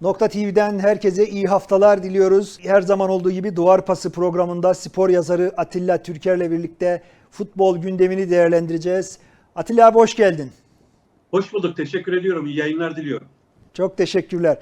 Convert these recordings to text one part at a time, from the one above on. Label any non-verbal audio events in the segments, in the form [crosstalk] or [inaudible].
Nokta TV'den herkese iyi haftalar diliyoruz. Her zaman olduğu gibi Duvar Pası programında spor yazarı Atilla Türker'le birlikte futbol gündemini değerlendireceğiz. Atilla abi hoş geldin. Hoş bulduk. Teşekkür ediyorum. İyi yayınlar diliyorum. Çok teşekkürler.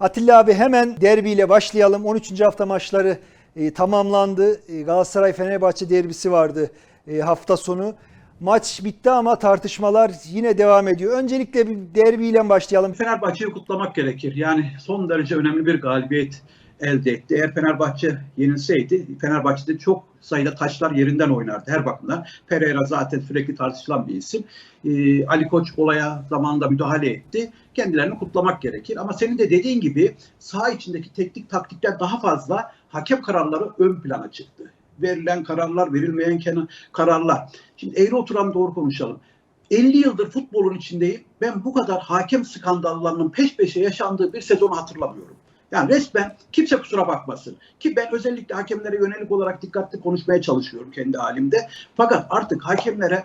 Atilla abi hemen derbiyle başlayalım. 13. hafta maçları e, tamamlandı. E, Galatasaray-Fenerbahçe derbisi vardı e, hafta sonu. Maç bitti ama tartışmalar yine devam ediyor. Öncelikle bir derbiyle başlayalım. Fenerbahçe'yi kutlamak gerekir. Yani son derece önemli bir galibiyet elde etti. Eğer Fenerbahçe yenilseydi Fenerbahçe'de çok sayıda taşlar yerinden oynardı her bakımdan. Pereira zaten sürekli tartışılan bir isim. Ee, Ali Koç olaya zamanında müdahale etti. Kendilerini kutlamak gerekir. Ama senin de dediğin gibi saha içindeki teknik taktikten daha fazla hakem kararları ön plana çıktı. Verilen kararlar, verilmeyen kararlar. Şimdi eğri oturan doğru konuşalım. 50 yıldır futbolun içindeyim. Ben bu kadar hakem skandallarının peş peşe yaşandığı bir sezonu hatırlamıyorum. Yani resmen kimse kusura bakmasın. Ki ben özellikle hakemlere yönelik olarak dikkatli konuşmaya çalışıyorum kendi halimde. Fakat artık hakemlere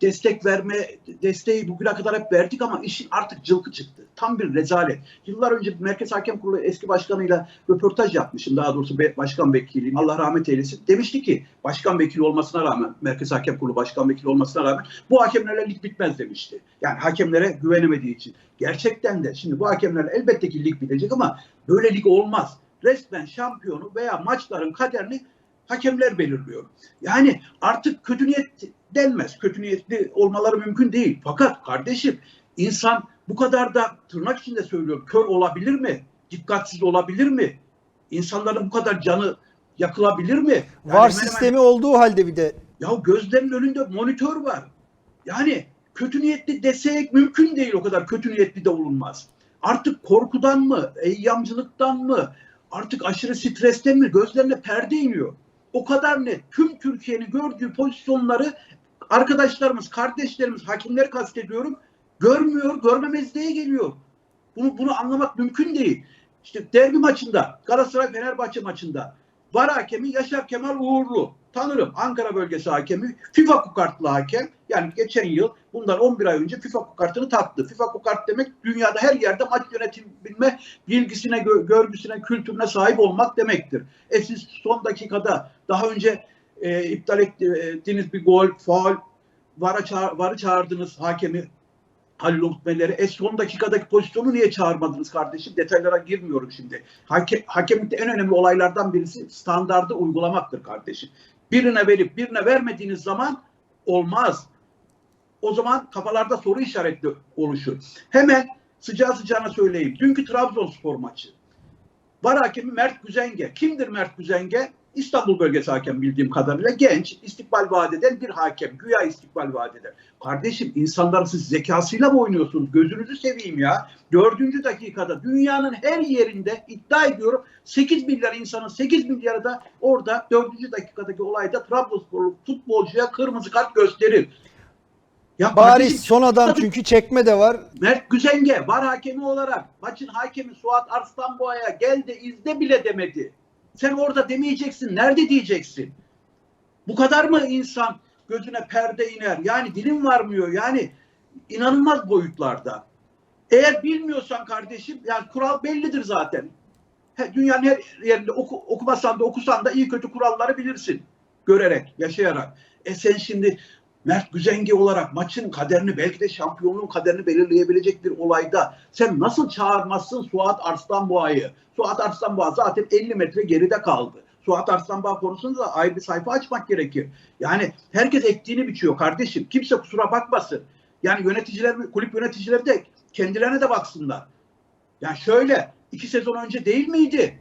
destek verme, desteği bugüne kadar hep verdik ama işin artık cılkı çıktı. Tam bir rezalet. Yıllar önce Merkez Hakem Kurulu eski başkanıyla röportaj yapmışım. Daha doğrusu başkan vekiliyim. Allah rahmet eylesin. Demişti ki başkan vekili olmasına rağmen, Merkez Hakem Kurulu başkan vekili olmasına rağmen bu hakemlerle lig bitmez demişti. Yani hakemlere güvenemediği için. Gerçekten de şimdi bu hakemlerle elbette ki lig bitecek ama böyle lig olmaz. Resmen şampiyonu veya maçların kaderini hakemler belirliyor. Yani artık kötü niyet denmez. Kötü niyetli olmaları mümkün değil. Fakat kardeşim insan bu kadar da tırnak içinde söylüyorum kör olabilir mi? Dikkatsiz olabilir mi? İnsanların bu kadar canı yakılabilir mi? Yani Var hemen hemen- sistemi olduğu halde bir de ya gözlerinin önünde monitör var. Yani kötü niyetli desek mümkün değil o kadar kötü niyetli de olunmaz. Artık korkudan mı, eyyamcılıktan mı, artık aşırı stresten mi gözlerine perde iniyor. O kadar net. Tüm Türkiye'nin gördüğü pozisyonları arkadaşlarımız, kardeşlerimiz, hakimler kastediyorum görmüyor, görmemezliğe geliyor. Bunu bunu anlamak mümkün değil. İşte derbi maçında, Galatasaray Fenerbahçe maçında var hakemi Yaşar Kemal Uğurlu. Tanırım. Ankara bölgesi hakemi. FIFA kukartlı hakem. Yani geçen yıl bundan 11 ay önce FIFA kukartını taktı. FIFA kukart demek dünyada her yerde maç yönetebilme bilgisine, gö- görgüsüne, kültürüne sahip olmak demektir. E siz son dakikada daha önce e, iptal ettiğiniz bir gol, faul, VAR'a çağır, VAR'ı çağırdınız hakemi Halil Umut Meler'i. E son dakikadaki pozisyonu niye çağırmadınız kardeşim? Detaylara girmiyorum şimdi. Hake, hakemlikte en önemli olaylardan birisi standardı uygulamaktır kardeşim. Birine verip birine vermediğiniz zaman olmaz. O zaman kafalarda soru işaretli oluşur. Hemen sıcağı sıcağına söyleyeyim. Dünkü Trabzonspor maçı. Var hakemi Mert Güzenge. Kimdir Mert Güzenge? İstanbul bölgesi hakem bildiğim kadarıyla genç, istikbal vaat eden bir hakem. Güya istikbal vaat eder. Kardeşim insanların siz zekasıyla mı oynuyorsunuz? Gözünüzü seveyim ya. Dördüncü dakikada dünyanın her yerinde iddia ediyorum 8 milyar insanın 8 milyarı da orada dördüncü dakikadaki olayda Trabzonspor futbolcuya kırmızı kart gösterir. Ya bariz kardeşim, son adam çünkü çekme de var. Mert Güzenge var hakemi olarak maçın hakemi Suat Arslanboğa'ya gel de izle bile demedi. Sen orada demeyeceksin. Nerede diyeceksin? Bu kadar mı insan gözüne perde iner? Yani dilim varmıyor. Yani inanılmaz boyutlarda. Eğer bilmiyorsan kardeşim yani kural bellidir zaten. Dünyanın her yerinde oku, okumasan da okusan da iyi kötü kuralları bilirsin. Görerek, yaşayarak. E sen şimdi Mert Güzenge olarak maçın kaderini belki de şampiyonluğun kaderini belirleyebilecek bir olayda sen nasıl çağırmazsın Suat Arslanboğa'yı? Suat Arslanboğa zaten 50 metre geride kaldı. Suat Arslanboğa konusunda da ayrı bir sayfa açmak gerekir. Yani herkes ektiğini biçiyor kardeşim. Kimse kusura bakmasın. Yani yöneticiler, kulüp yöneticileri de kendilerine de baksınlar. Yani şöyle iki sezon önce değil miydi?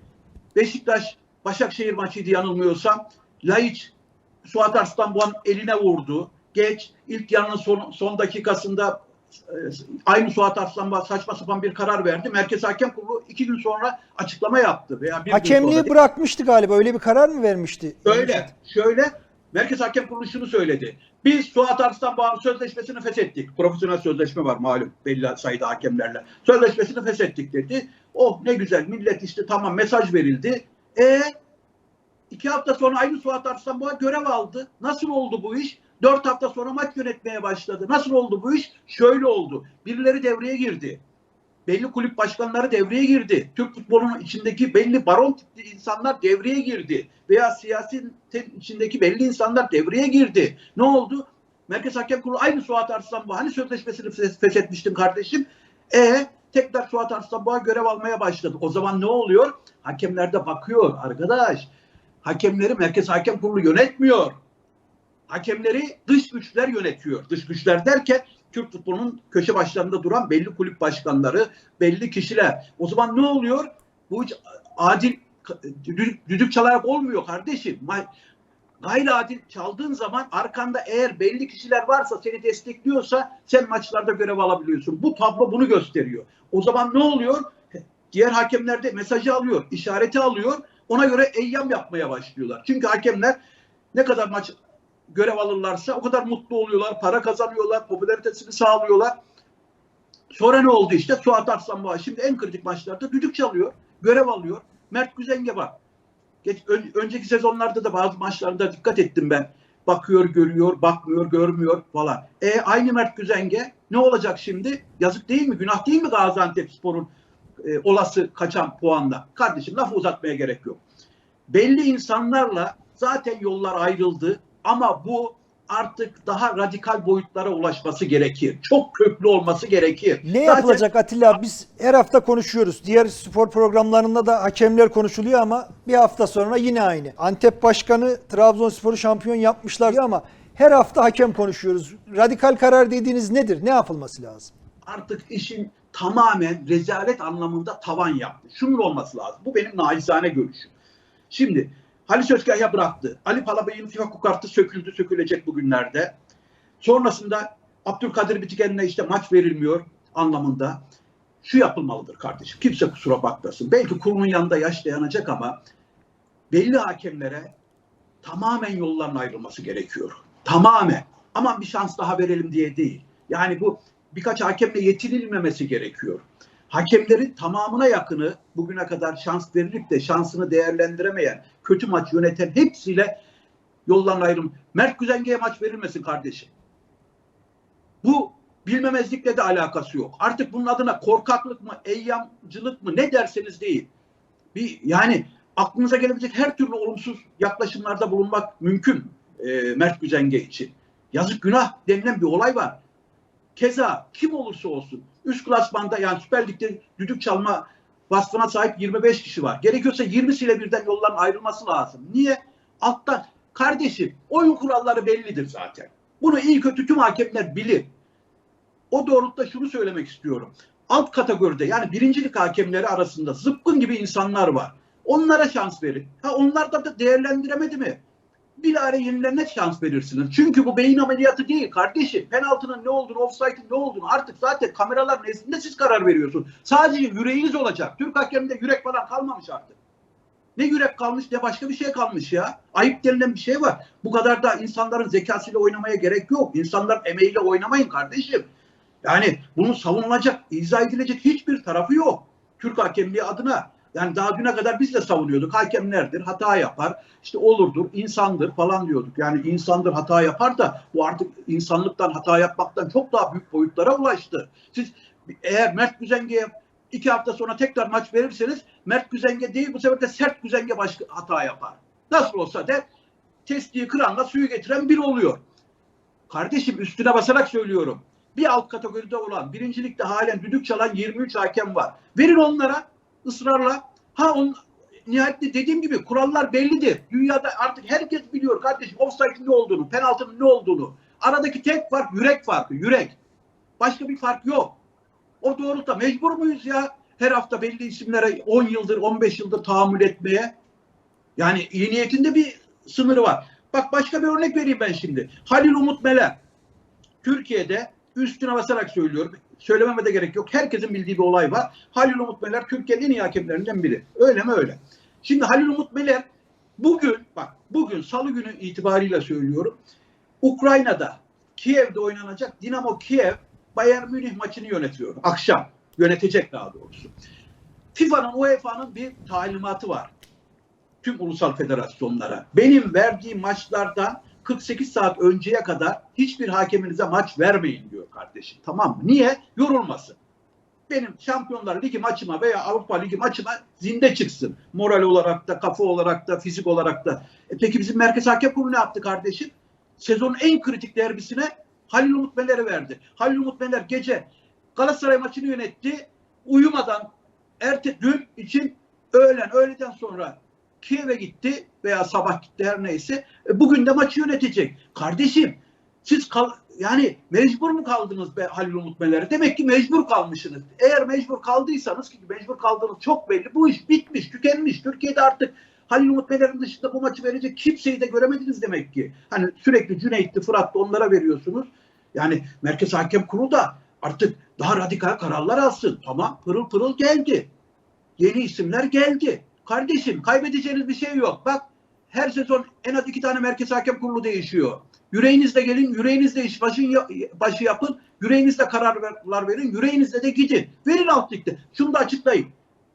Beşiktaş Başakşehir maçıydı yanılmıyorsam. Laiç Suat Arslanboğa'nın eline vurdu. Geç ilk yarının son, son dakikasında e, aynı Suat Arslanboğa saçma sapan bir karar verdi. Merkez Hakem Kurulu iki gün sonra açıklama yaptı. Veya bir gün Hakemliği sonra. bırakmıştı galiba. Öyle bir karar mı vermişti? Öyle. Şöyle Merkez Hakem Kurulu şunu söyledi. Biz Suat Arslanboğa'nın sözleşmesini feshettik. Profesyonel sözleşme var malum belli sayıda hakemlerle. Sözleşmesini feshettik dedi. Oh ne güzel millet işte tamam mesaj verildi. E iki hafta sonra aynı Suat Arslanboğa görev aldı. Nasıl oldu bu iş? Dört hafta sonra maç yönetmeye başladı. Nasıl oldu bu iş? Şöyle oldu. Birileri devreye girdi. belli kulüp başkanları devreye girdi. Türk futbolunun içindeki belli baron tipli insanlar devreye girdi. Veya siyasetin içindeki belli insanlar devreye girdi. Ne oldu? Merkez Hakem Kurulu aynı Suat Arslanboğa. Hani sözleşmesini fes- feshetmiştin kardeşim? E tekrar Suat Arslanboğa görev almaya başladı. O zaman ne oluyor? Hakemler de bakıyor arkadaş. Hakemleri Merkez Hakem Kurulu yönetmiyor. Hakemleri dış güçler yönetiyor. Dış güçler derken Türk futbolunun köşe başlarında duran belli kulüp başkanları, belli kişiler. O zaman ne oluyor? Bu hiç adil düdük, çalarak olmuyor kardeşim. Gayri adil çaldığın zaman arkanda eğer belli kişiler varsa seni destekliyorsa sen maçlarda görev alabiliyorsun. Bu tablo bunu gösteriyor. O zaman ne oluyor? Diğer hakemler de mesajı alıyor, işareti alıyor. Ona göre eyyam yapmaya başlıyorlar. Çünkü hakemler ne kadar maç görev alırlarsa o kadar mutlu oluyorlar, para kazanıyorlar, popülaritesini sağlıyorlar. Sonra ne oldu işte? Suat Arslanboğa şimdi en kritik maçlarda düdük çalıyor, görev alıyor. Mert Güzenge var. Geç, ön- önceki sezonlarda da bazı maçlarda dikkat ettim ben. Bakıyor, görüyor, bakmıyor, görmüyor falan. E aynı Mert Güzenge ne olacak şimdi? Yazık değil mi? Günah değil mi Gaziantepspor'un e, olası kaçan puanla? Kardeşim lafı uzatmaya gerek yok. Belli insanlarla zaten yollar ayrıldı ama bu artık daha radikal boyutlara ulaşması gerekir. Çok köklü olması gerekir. Ne Zaten- yapılacak Atilla? Biz her hafta konuşuyoruz. Diğer spor programlarında da hakemler konuşuluyor ama bir hafta sonra yine aynı. Antep Başkanı Trabzonspor'u şampiyon yapmışlar diyor ama her hafta hakem konuşuyoruz. Radikal karar dediğiniz nedir? Ne yapılması lazım? artık işin tamamen rezalet anlamında tavan yaptı. Şunun olması lazım. Bu benim naçizane görüşüm. Şimdi Halis Özkaya bıraktı. Ali Palabey'in FIFA kartı söküldü, sökülecek bugünlerde. Sonrasında Abdülkadir Bitiken'le işte maç verilmiyor anlamında. Şu yapılmalıdır kardeşim. Kimse kusura bakmasın. Belki kurulun yanında yaş dayanacak ama belli hakemlere tamamen yolların ayrılması gerekiyor. Tamamen. Aman bir şans daha verelim diye değil. Yani bu birkaç hakemle yetinilmemesi gerekiyor. Hakemlerin tamamına yakını bugüne kadar şans verilip de şansını değerlendiremeyen, kötü maç yöneten hepsiyle yoldan ayrım. Mert Güzenge'ye maç verilmesin kardeşim. Bu bilmemezlikle de alakası yok. Artık bunun adına korkaklık mı, eyyamcılık mı ne derseniz değil. Bir yani aklınıza gelebilecek her türlü olumsuz yaklaşımlarda bulunmak mümkün e, Mert Güzenge için. Yazık günah denilen bir olay var. Keza kim olursa olsun üst klasmanda yani Süper Lig'de düdük çalma vasfına sahip 25 kişi var. Gerekiyorsa 20'siyle birden yolların ayrılması lazım. Niye? Alttan kardeşim oyun kuralları bellidir zaten. Bunu iyi kötü tüm hakemler bilir. O doğrultuda şunu söylemek istiyorum. Alt kategoride yani birincilik hakemleri arasında zıpkın gibi insanlar var. Onlara şans verin. Ha onlar da değerlendiremedi mi? Bilare yenilerine şans verirsiniz. Çünkü bu beyin ameliyatı değil kardeşim. Penaltının ne olduğunu, offside'in ne olduğunu artık zaten kameralar nezdinde siz karar veriyorsunuz. Sadece yüreğiniz olacak. Türk hakeminde yürek falan kalmamış artık. Ne yürek kalmış ne başka bir şey kalmış ya. Ayıp denilen bir şey var. Bu kadar da insanların zekasıyla oynamaya gerek yok. İnsanların emeğiyle oynamayın kardeşim. Yani bunun savunulacak, izah edilecek hiçbir tarafı yok. Türk hakemliği adına. Yani daha düne kadar biz de savunuyorduk. Hakemlerdir, hata yapar, işte olurdur, insandır falan diyorduk. Yani insandır, hata yapar da bu artık insanlıktan, hata yapmaktan çok daha büyük boyutlara ulaştı. Siz eğer Mert Güzenge'ye iki hafta sonra tekrar maç verirseniz Mert Güzenge değil bu sefer de sert Güzenge başka hata yapar. Nasıl olsa der testiyi kıranla suyu getiren biri oluyor. Kardeşim üstüne basarak söylüyorum. Bir alt kategoride olan, birincilikte halen düdük çalan 23 hakem var. Verin onlara ısrarla. Ha on, nihayetinde dediğim gibi kurallar bellidir. Dünyada artık herkes biliyor kardeşim offside'in ne olduğunu, penaltının ne olduğunu. Aradaki tek fark yürek farkı, yürek. Başka bir fark yok. O doğrultuda mecbur muyuz ya? Her hafta belli isimlere 10 yıldır, 15 yıldır tahammül etmeye. Yani iyi niyetinde bir sınırı var. Bak başka bir örnek vereyim ben şimdi. Halil Umut Meler. Türkiye'de üstüne basarak söylüyorum. Söylememe de gerek yok. Herkesin bildiği bir olay var. Halil Umut Meler Türkiye'nin en iyi hakemlerinden biri. Öyle mi öyle. Şimdi Halil Umut Meler bugün bak bugün salı günü itibariyle söylüyorum. Ukrayna'da Kiev'de oynanacak Dinamo Kiev Bayern Münih maçını yönetiyor. Akşam yönetecek daha doğrusu. FIFA'nın UEFA'nın bir talimatı var. Tüm ulusal federasyonlara. Benim verdiğim maçlardan 48 saat önceye kadar hiçbir hakeminize maç vermeyin diyor kardeşim. Tamam mı? Niye? Yorulmasın. benim Şampiyonlar Ligi maçıma veya Avrupa Ligi maçıma zinde çıksın. Moral olarak da, kafa olarak da, fizik olarak da. E peki bizim Merkez Hakem Kurulu ne yaptı kardeşim? Sezonun en kritik derbisine Halil Umut Meler'i verdi. Halil Umut Meler gece Galatasaray maçını yönetti. Uyumadan erte dün için öğlen, öğleden sonra Kiev'e gitti veya sabah gitti her neyse. E, bugün de maçı yönetecek. Kardeşim siz kal yani mecbur mu kaldınız be Halil Umut Meler'e? Demek ki mecbur kalmışsınız. Eğer mecbur kaldıysanız ki mecbur kaldığınız çok belli. Bu iş bitmiş, tükenmiş. Türkiye'de artık Halil Umut Meler'in dışında bu maçı verecek kimseyi de göremediniz demek ki. Hani sürekli Cüneyt'ti, Fırat'tı onlara veriyorsunuz. Yani Merkez Hakem Kurulu da artık daha radikal kararlar alsın. Tamam pırıl pırıl geldi. Yeni isimler geldi. Kardeşim kaybedeceğiniz bir şey yok. Bak her sezon en az iki tane Merkez Hakem Kurulu değişiyor. Yüreğinizle gelin, yüreğinizle iş başın başı yapın, yüreğinizle kararlar verin, yüreğinizle de gidin. Verin alt ligde. Şunu da açıklayın.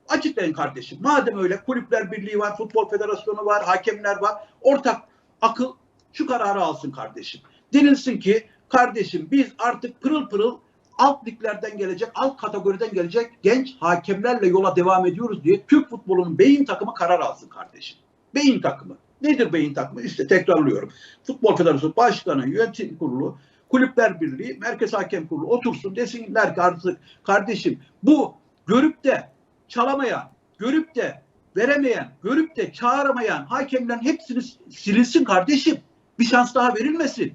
Açıklayın kardeşim. Madem öyle kulüpler birliği var, futbol federasyonu var, hakemler var. Ortak akıl şu kararı alsın kardeşim. Denilsin ki kardeşim biz artık pırıl pırıl alt liglerden gelecek, alt kategoriden gelecek genç hakemlerle yola devam ediyoruz diye Türk futbolunun beyin takımı karar alsın kardeşim. Beyin takımı. Nedir beyin takımı? İşte tekrarlıyorum. Futbol Federasyonu Başkanı, Yönetim Kurulu, Kulüpler Birliği, Merkez Hakem Kurulu otursun desinler ki artık kardeşim bu görüp de çalamayan, görüp de veremeyen, görüp de çağıramayan hakemlerin hepsini silinsin kardeşim. Bir şans daha verilmesin.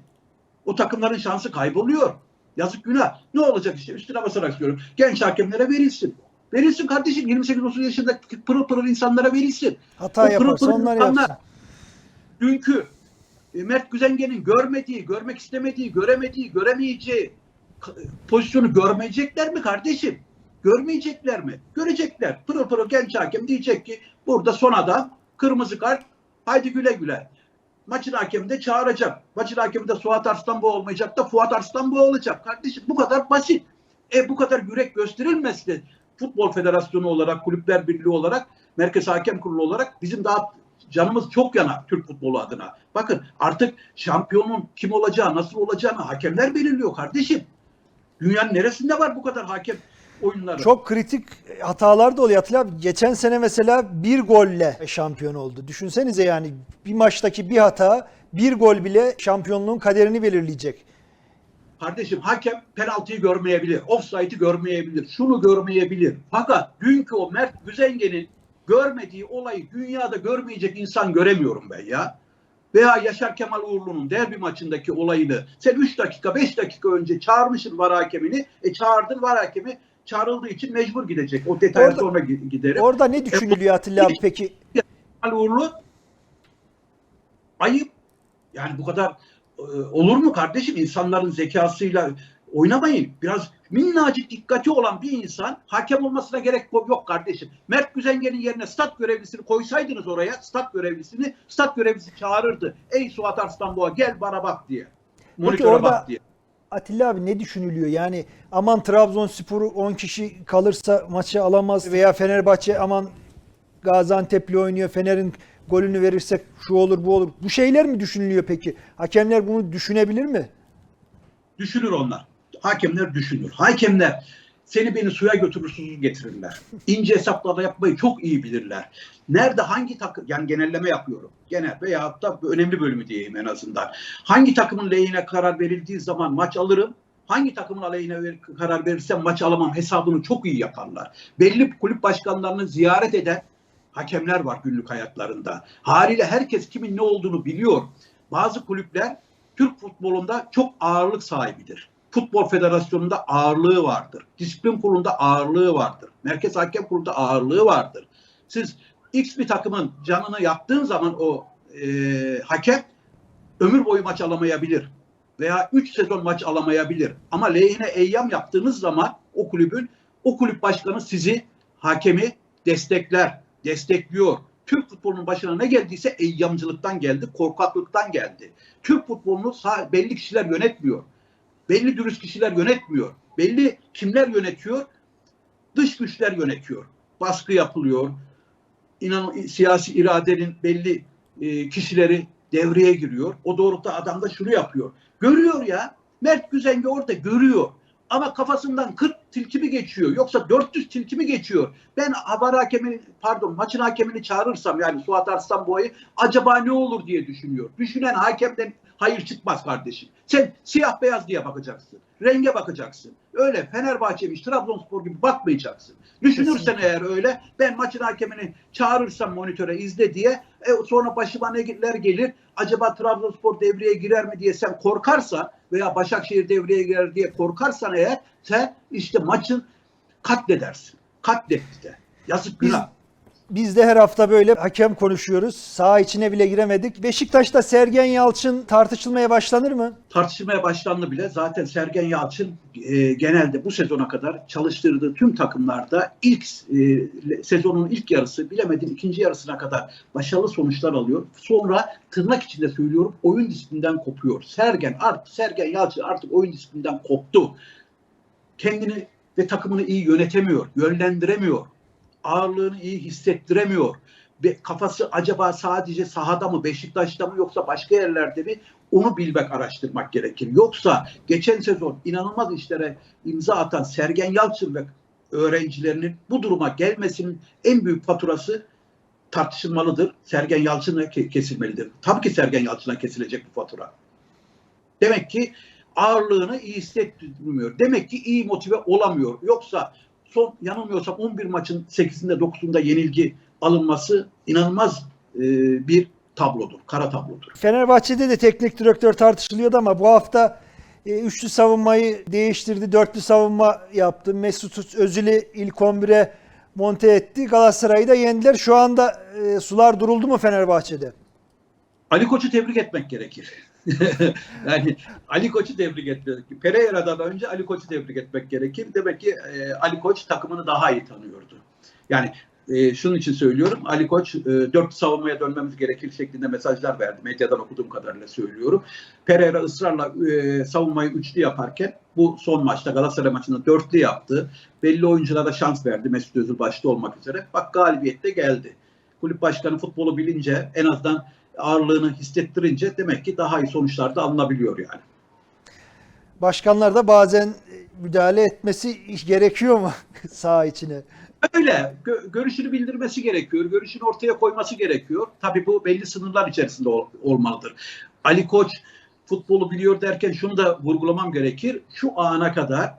O takımların şansı kayboluyor. Yazık günah. Ne olacak işte üstüne basarak söylüyorum. Genç hakemlere verilsin. Verilsin kardeşim 28-30 yaşında pırıl pırıl insanlara verilsin. Hata O yaparsa pırıl onlar insanlar- yapsın. Dünkü e, Mert Güzengen'in görmediği, görmek istemediği, göremediği, göremeyeceği pozisyonu görmeyecekler mi kardeşim? Görmeyecekler mi? Görecekler. Pırıl pırıl genç hakem diyecek ki burada son adam kırmızı kart haydi güle güle. Maçın hakemi de çağıracak. Maçın hakemi de Suat Arslanbo olmayacak da Fuat Arslanbo olacak. Kardeşim bu kadar basit. E bu kadar yürek gösterilmesi Futbol Federasyonu olarak, Kulüpler Birliği olarak, Merkez Hakem Kurulu olarak bizim daha canımız çok yanar Türk futbolu adına. Bakın artık şampiyonun kim olacağı, nasıl olacağını hakemler belirliyor kardeşim. Dünyanın neresinde var bu kadar hakem oyunları? Çok kritik hatalar da oluyor. Atilla abi geçen sene mesela bir golle şampiyon oldu. Düşünsenize yani bir maçtaki bir hata bir gol bile şampiyonluğun kaderini belirleyecek. Kardeşim hakem penaltıyı görmeyebilir, offside'ı görmeyebilir, şunu görmeyebilir. Fakat dünkü o Mert Güzengen'in görmediği olayı dünyada görmeyecek insan göremiyorum ben ya. Veya Yaşar Kemal Uğurlu'nun derbi maçındaki olayını sen 3 dakika 5 dakika önce çağırmışsın var hakemini. E çağırdın var hakemi çağrıldığı için mecbur gidecek. O detaya Orada- sonra gi- giderim. Orada ne düşünülüyor Atilla abi peki? Uğurlu ayıp. Yani bu kadar e, olur mu kardeşim? İnsanların zekasıyla oynamayın. Biraz minnacık dikkati olan bir insan hakem olmasına gerek yok kardeşim. Mert Güzengen'in yerine stat görevlisini koysaydınız oraya stat görevlisini stat görevlisi çağırırdı. Ey Suat Arslanboğa gel bana bak diye. Monitöre orada- bak diye. Atilla abi ne düşünülüyor? Yani aman Trabzonspor'u 10 kişi kalırsa maçı alamaz veya Fenerbahçe aman Gaziantep'li oynuyor. Fener'in golünü verirsek şu olur bu olur. Bu şeyler mi düşünülüyor peki? Hakemler bunu düşünebilir mi? Düşünür onlar. Hakemler düşünür. Hakemler seni beni suya götürür susuz getirirler. İnce hesaplarda yapmayı çok iyi bilirler. Nerede hangi takım yani genelleme yapıyorum. Genel veya da önemli bölümü diyeyim en azından. Hangi takımın lehine karar verildiği zaman maç alırım. Hangi takımın aleyhine ver- karar verirsem maç alamam hesabını çok iyi yaparlar. Belli kulüp başkanlarını ziyaret eden hakemler var günlük hayatlarında. Haliyle herkes kimin ne olduğunu biliyor. Bazı kulüpler Türk futbolunda çok ağırlık sahibidir. Futbol Federasyonu'nda ağırlığı vardır. Disiplin kurulunda ağırlığı vardır. Merkez Hakem Kurulu'nda ağırlığı vardır. Siz X bir takımın canını yaktığın zaman o e, hakem ömür boyu maç alamayabilir. Veya 3 sezon maç alamayabilir. Ama lehine eyyam yaptığınız zaman o kulübün o kulüp başkanı sizi hakemi destekler, destekliyor. Türk futbolunun başına ne geldiyse eyyamcılıktan geldi, korkaklıktan geldi. Türk futbolunu belli kişiler yönetmiyor. Belli dürüst kişiler yönetmiyor. Belli kimler yönetiyor? Dış güçler yönetiyor. Baskı yapılıyor. İnan siyasi iradenin belli e, kişileri devreye giriyor. O doğrultuda adam da şunu yapıyor. Görüyor ya. Mert Güzenge orada görüyor. Ama kafasından 40 tilki mi geçiyor yoksa 400 tilki mi geçiyor? Ben haber hakemini pardon maçın hakemini çağırırsam yani Suat Arslan Boğa'yı acaba ne olur diye düşünüyor. Düşünen hakemden hayır çıkmaz kardeşim. Sen siyah beyaz diye bakacaksın. Renge bakacaksın. Öyle Fenerbahçe'miş, Trabzonspor gibi bakmayacaksın. Düşünürsen Kesinlikle. eğer öyle ben maçın hakemini çağırırsam monitöre izle diye e, sonra başıma neler gelir acaba Trabzonspor devreye girer mi diye sen korkarsan veya Başakşehir devreye girer diye korkarsan eğer sen işte maçın katledersin. Katlet işte. Yazık günah. Biz de her hafta böyle hakem konuşuyoruz. Saha içine bile giremedik. Beşiktaş'ta Sergen Yalçın tartışılmaya başlanır mı? tartışmaya başlandı bile. Zaten Sergen Yalçın e, genelde bu sezona kadar çalıştırdığı tüm takımlarda ilk e, sezonun ilk yarısı bilemedin ikinci yarısına kadar başarılı sonuçlar alıyor. Sonra tırnak içinde söylüyorum oyun disiplinden kopuyor. Sergen artık Sergen Yalçın artık oyun disiplinden koptu. Kendini ve takımını iyi yönetemiyor, yönlendiremiyor. Ağırlığını iyi hissettiremiyor. Ve kafası acaba sadece sahada mı, Beşiktaş'ta mı yoksa başka yerlerde mi? Onu bilmek, araştırmak gerekir. Yoksa geçen sezon inanılmaz işlere imza atan Sergen Yalçın ve öğrencilerinin bu duruma gelmesinin en büyük faturası tartışılmalıdır. Sergen Yalçın'a ke- kesilmelidir. Tabii ki Sergen Yalçın'a kesilecek bu fatura. Demek ki ağırlığını iyi hissettirmiyor. Demek ki iyi motive olamıyor. Yoksa son yanılmıyorsam 11 maçın 8'inde 9'unda yenilgi alınması inanılmaz e, bir tablodur. Kara tablodur. Fenerbahçe'de de teknik direktör tartışılıyordu ama bu hafta e, üçlü savunmayı değiştirdi. Dörtlü savunma yaptı. Mesut Özil'i ilk 11'e monte etti. Galatasaray'ı da yendiler. Şu anda e, sular duruldu mu Fenerbahçe'de? Ali Koç'u tebrik etmek gerekir. [laughs] yani Ali Koç'u tebrik etmek. Pereira'dan önce Ali Koç'u tebrik etmek gerekir. Demek ki e, Ali Koç takımını daha iyi tanıyordu. Yani e, şunun için söylüyorum. Ali Koç e, dört savunmaya dönmemiz gerekir şeklinde mesajlar verdi. Medyadan okuduğum kadarıyla söylüyorum. Pereira ısrarla e, savunmayı üçlü yaparken bu son maçta Galatasaray maçında dörtlü yaptı. Belli oyunculara şans verdi. Mesut Özil başta olmak üzere. Bak galibiyette geldi. Kulüp başkanı futbolu bilince en azından ağırlığını hissettirince demek ki daha iyi sonuçlar da alınabiliyor yani. Başkanlar da bazen e, müdahale etmesi gerekiyor mu [laughs] saha içine? Öyle gö- görüşünü bildirmesi gerekiyor, görüşünü ortaya koyması gerekiyor. Tabii bu belli sınırlar içerisinde ol- olmalıdır. Ali Koç futbolu biliyor derken şunu da vurgulamam gerekir. Şu ana kadar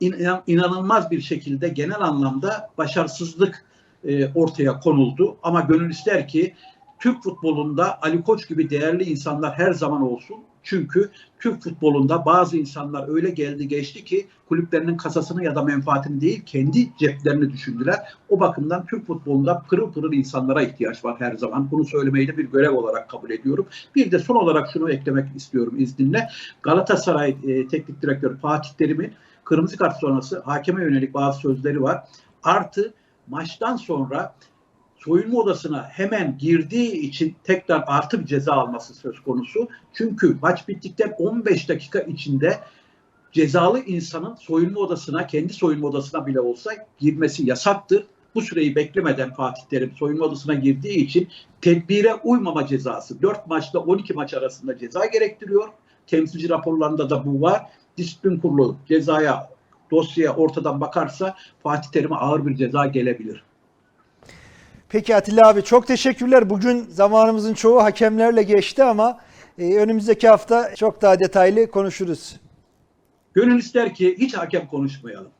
inan- inanılmaz bir şekilde genel anlamda başarısızlık e, ortaya konuldu. Ama gönül ister ki Türk futbolunda Ali Koç gibi değerli insanlar her zaman olsun. Çünkü Türk futbolunda bazı insanlar öyle geldi geçti ki kulüplerinin kasasını ya da menfaatini değil kendi ceplerini düşündüler. O bakımdan Türk futbolunda pırıl pırıl insanlara ihtiyaç var her zaman. Bunu söylemeyi de bir görev olarak kabul ediyorum. Bir de son olarak şunu eklemek istiyorum izninle. Galatasaray e, Teknik Direktörü Fatih Terim'in kırmızı kart sonrası hakeme yönelik bazı sözleri var. Artı maçtan sonra soyunma odasına hemen girdiği için tekrar artı bir ceza alması söz konusu. Çünkü maç bittikten 15 dakika içinde cezalı insanın soyunma odasına, kendi soyunma odasına bile olsa girmesi yasaktır. Bu süreyi beklemeden Fatih Terim soyunma odasına girdiği için tedbire uymama cezası 4 maçta 12 maç arasında ceza gerektiriyor. Temsilci raporlarında da bu var. Disiplin kurulu cezaya, dosyaya ortadan bakarsa Fatih Terim'e ağır bir ceza gelebilir. Peki Atilla abi çok teşekkürler. Bugün zamanımızın çoğu hakemlerle geçti ama e, önümüzdeki hafta çok daha detaylı konuşuruz. Gönül ister ki hiç hakem konuşmayalım.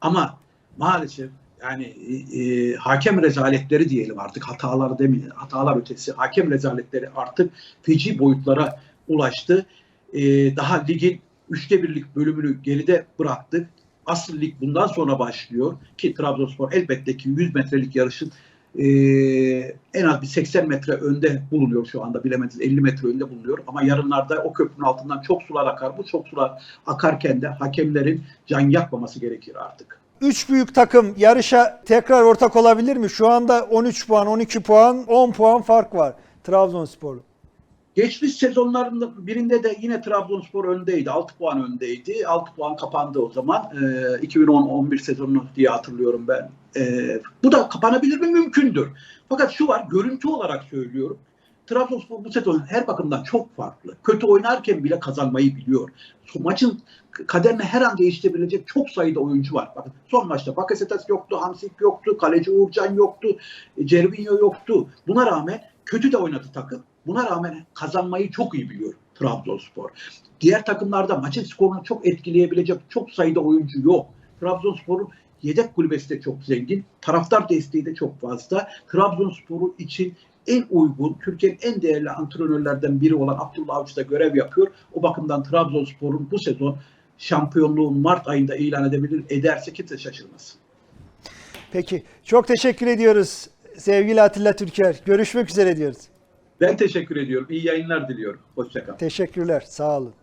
Ama maalesef yani e, e, hakem rezaletleri diyelim artık hatalar demeyelim. Hatalar ötesi hakem rezaletleri artık feci boyutlara ulaştı. E, daha ligin üçte birlik bölümünü geride bıraktık. Asıl lig bundan sonra başlıyor ki Trabzonspor elbette ki 100 metrelik yarışın e, en az bir 80 metre önde bulunuyor şu anda bilemediniz 50 metre önde bulunuyor ama yarınlarda o köprünün altından çok sular akar. Bu çok sular akarken de hakemlerin can yakmaması gerekir artık. Üç büyük takım yarışa tekrar ortak olabilir mi? Şu anda 13 puan, 12 puan, 10 puan fark var Trabzonspor. Geçmiş sezonların birinde de yine Trabzonspor öndeydi. 6 puan öndeydi. 6 puan kapandı o zaman. Ee, 2010-11 sezonunu diye hatırlıyorum ben. Ee, bu da kapanabilir mi? Mümkündür. Fakat şu var, görüntü olarak söylüyorum. Trabzonspor bu sezon her bakımdan çok farklı. Kötü oynarken bile kazanmayı biliyor. Maçın kaderini her an değiştirebilecek çok sayıda oyuncu var. Bakın son maçta Bakasetas yoktu, Hamsik yoktu, kaleci Uğurcan yoktu, e, Cervinho yoktu. Buna rağmen kötü de oynadı takım. Buna rağmen kazanmayı çok iyi biliyor Trabzonspor. Diğer takımlarda maçın skorunu çok etkileyebilecek çok sayıda oyuncu yok. Trabzonspor'un yedek kulübesi de çok zengin. Taraftar desteği de çok fazla. Trabzonspor'u için en uygun, Türkiye'nin en değerli antrenörlerden biri olan Abdullah Avcı da görev yapıyor. O bakımdan Trabzonspor'un bu sezon şampiyonluğu Mart ayında ilan edebilir, ederse kimse şaşırmaz. Peki. Çok teşekkür ediyoruz sevgili Atilla Türker. Görüşmek üzere diyoruz. Ben teşekkür ediyorum. İyi yayınlar diliyorum. Hoşçakalın. Teşekkürler. Sağ olun.